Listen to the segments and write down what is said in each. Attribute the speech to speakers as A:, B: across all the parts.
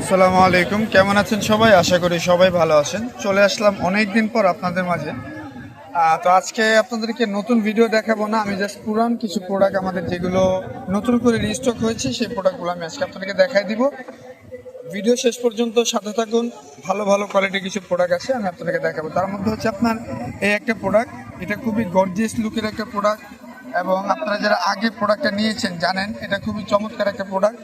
A: আসসালামু আলাইকুম। কেমন আছেন সবাই? আশা করি সবাই ভালো আছেন। চলে আসলাম অনেক দিন পর আপনাদের মাঝে। তো আজকে আপনাদেরকে নতুন ভিডিও দেখাবো না। আমি জাস্ট পুরান কিছু প্রোডাক্ট আমাদের যেগুলো নতুন করে রিস্টক হয়েছে, সেই প্রোডাক্টগুলো আমি আজকে আপনাদেরকে দেখাই দিব। ভিডিও শেষ পর্যন্ত সাথে থাকুন। ভালো ভালো কোয়ালিটির কিছু প্রোডাক্ট আছে, আমি আপনাদেরকে দেখাবো। তার মধ্যে হচ্ছে আপনার এই একটা প্রোডাক্ট এটা খুবই গর্জিয়াস লুকের একটা প্রোডাক্ট এবং আপনারা যারা আগে প্রোডাক্টটা নিয়েছেন জানেন, এটা খুবই চমৎকার একটা প্রোডাক্ট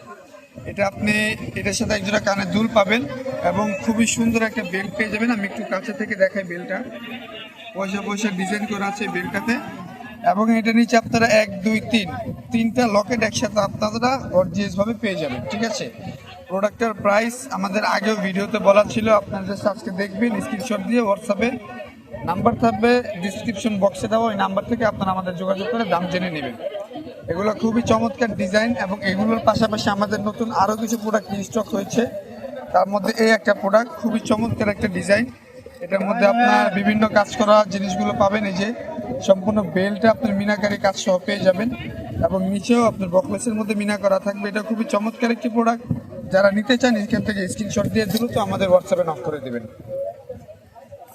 A: এটা আপনি, এটার সাথে একজোড়া কানে দুল পাবেন এবং খুবই সুন্দর একটা বেল্ট পেয়ে যাবেন। আমি একটু কাছে থেকে দেখাই বেলটা। পয়সা পয়সা ডিজাইন করা আছে বেলটাতে। এবং এটা নিচে আপনারা এক, দুই, তিন, তিনটা লকেট একসাথে আপনারা গর্জিয়াস ভাবে পেয়ে যাবেন, ঠিক আছে? প্রোডাক্টের প্রাইস আমাদের আগেও ভিডিওতে বলা ছিল জাস্ট আজকে দেখবেন স্ক্রিনশট দিয়ে হোয়াটসঅ্যাপে নাম্বার থাকবে ডিসক্রিপশন বক্সে দেওয়া, ওই নাম্বার থেকে আপনারা আমাদের যোগাযোগ করে দাম জেনে নেবেন। এগুলো খুবই চমৎকার ডিজাইন এবং এগুলোর পাশাপাশি আমাদের নতুন আরও কিছু প্রোডাক্ট স্টক হয়েছে। তার মধ্যে এই একটা প্রোডাক্ট খুবই চমৎকার একটা ডিজাইন এটার মধ্যে আপনার বিভিন্ন কাজ করা জিনিসগুলো পাবেন, এই যে সম্পূর্ণ বেল্টে আপনার মিনাকারি কাজ সহ পেয়ে যাবেন এবং নিচেও আপনার বকলেসের মধ্যে মিনা করা থাকবে। এটা খুবই চমৎকার একটি প্রোডাক্ট যারা নিতে চান, এখান থেকে স্ক্রিনশট দিয়ে দ্রুত আমাদের হোয়াটসঅ্যাপে নক করে দেবেন।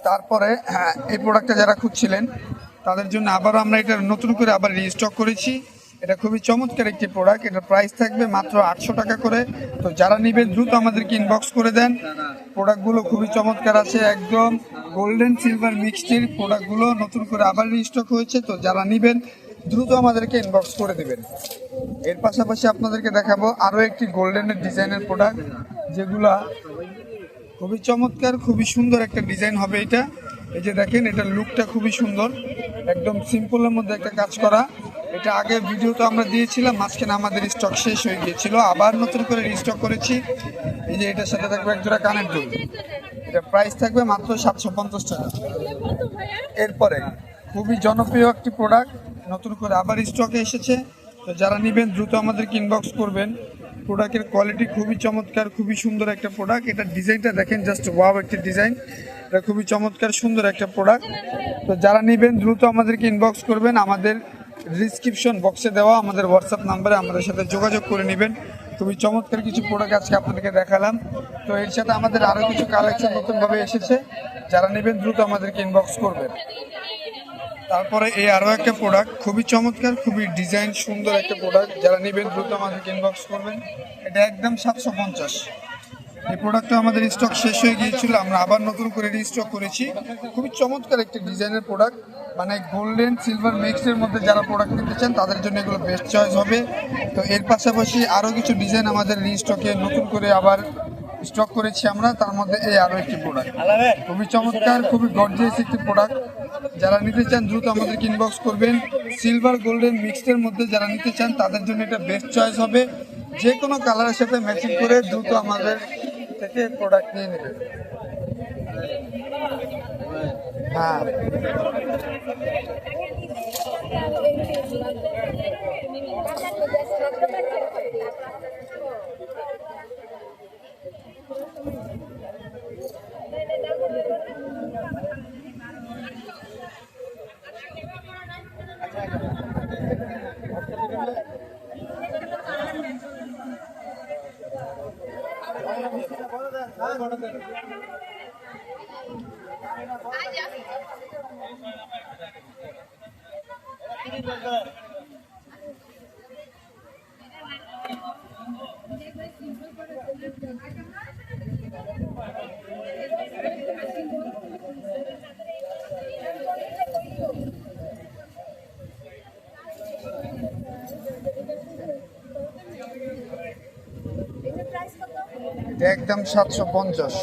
A: তারপরে হ্যাঁ এই প্রোডাক্টটা যারা খুঁজছিলেন, তাদের জন্য আবার আমরা এটা নতুন করে আবার রিস্টক করেছি। এটা খুবই চমৎকার একটি প্রোডাক্ট এটার প্রাইস থাকবে মাত্র আটশো টাকা করে। তো যারা নেবেন, দ্রুত আমাদেরকে ইনবক্স করে দেন। প্রোডাক্টগুলো খুবই চমৎকার আছে, একদম গোল্ডেন সিলভার মিক্সটির প্রোডাক্টগুলো নতুন করে আবার রিস্টক হয়েছে। তো যারা নেবেন, দ্রুত আমাদেরকে ইনবক্স করে দেবেন। এর পাশাপাশি আপনাদেরকে দেখাবো আরও একটি গোল্ডেনের ডিজাইনের প্রোডাক্ট যেগুলা খুবই চমৎকার, খুবই সুন্দর একটা ডিজাইন হবে এটা। এই যে দেখেন, এটার লুকটা খুবই সুন্দর। একদম সিম্পলের মধ্যে একটা কাজ করা। এটা আগে ভিডিও তো আমরা দিয়েছিলাম, মাঝখানে আমাদের স্টক শেষ হয়ে গিয়েছিল, আবার নতুন করে রিস্টক করেছি। এই যে এটার সাথে থাকবে একজোড়া কানের দুল। এটা প্রাইস থাকবে মাত্র সাতশো পঞ্চাশ টাকা। এরপরে খুবই জনপ্রিয় একটি প্রোডাক্ট নতুন করে আবার স্টকে এসেছে। তো যারা নেবেন, দ্রুত আমাদের ইনবক্স করবেন। প্রোডাক্টের কোয়ালিটি খুবই চমৎকার, খুবই সুন্দর একটা প্রোডাক্ট এটার ডিজাইনটা দেখেন জাস্ট ওয়াও একটি ডিজাইন এটা খুবই চমৎকার, সুন্দর একটা প্রোডাক্ট তো যারা নেবেন, দ্রুত আমাদেরকে ইনবক্স করবেন। আমাদের ডিসক্রিপশন বক্সে দেওয়া আমাদের হোয়াটসঅ্যাপ নাম্বারে আমাদের সাথে যোগাযোগ করে নেবেন। তুমি চমৎকার কিছু প্রোডাক্ট আজকে আপনাদেরকে দেখালাম। তো এর সাথে আমাদের আরও কিছু কালেকশন নতুনভাবে এসেছে। যারা নেবেন, দ্রুত আমাদেরকে ইনবক্স করবেন। তারপরে এই আরও একটা প্রোডাক্ট খুবই চমৎকার, খুবই ডিজাইন সুন্দর একটা প্রোডাক্ট যারা নেবেন, দ্রুত আমাদেরকে ইনবক্স করবেন। এটা একদম সাতশো পঞ্চাশ। এই প্রোডাক্টটা আমাদের স্টক শেষ হয়ে গিয়েছিল, আমরা আবার নতুন করে রিস্টক করেছি। খুবই চমৎকার একটি ডিজাইনের প্রোডাক্ট মানে গোল্ডেন সিলভার মিক্সের মধ্যে যারা প্রোডাক্ট নিতে চান, তাদের জন্য এগুলো বেস্ট চয়েস হবে। তো এর পাশাপাশি আরও কিছু ডিজাইন আমাদের রিস্টকে নতুন করে আবার স্টক করেছি আমরা, তার মধ্যে এই আরও একটি প্রোডাক্ট খুবই চমৎকার, খুবই গর্জিয়াস একটি প্রোডাক্ট যারা নিতে চান, দ্রুত আমাদেরকে ইনবক্স করবেন। সিলভার গোল্ডেন মিক্সডের মধ্যে যারা নিতে চান, তাদের জন্য এটা বেস্ট চয়েস হবে। যে কোনো কালারের সাথে ম্যাচিং করে দ্রুত আমাদের থেকে প্রোডাক্ট নিয়ে নেবে। হ্যাঁ। కొడతారు Thank you. এটা একদম সাতশো পঞ্চাশ।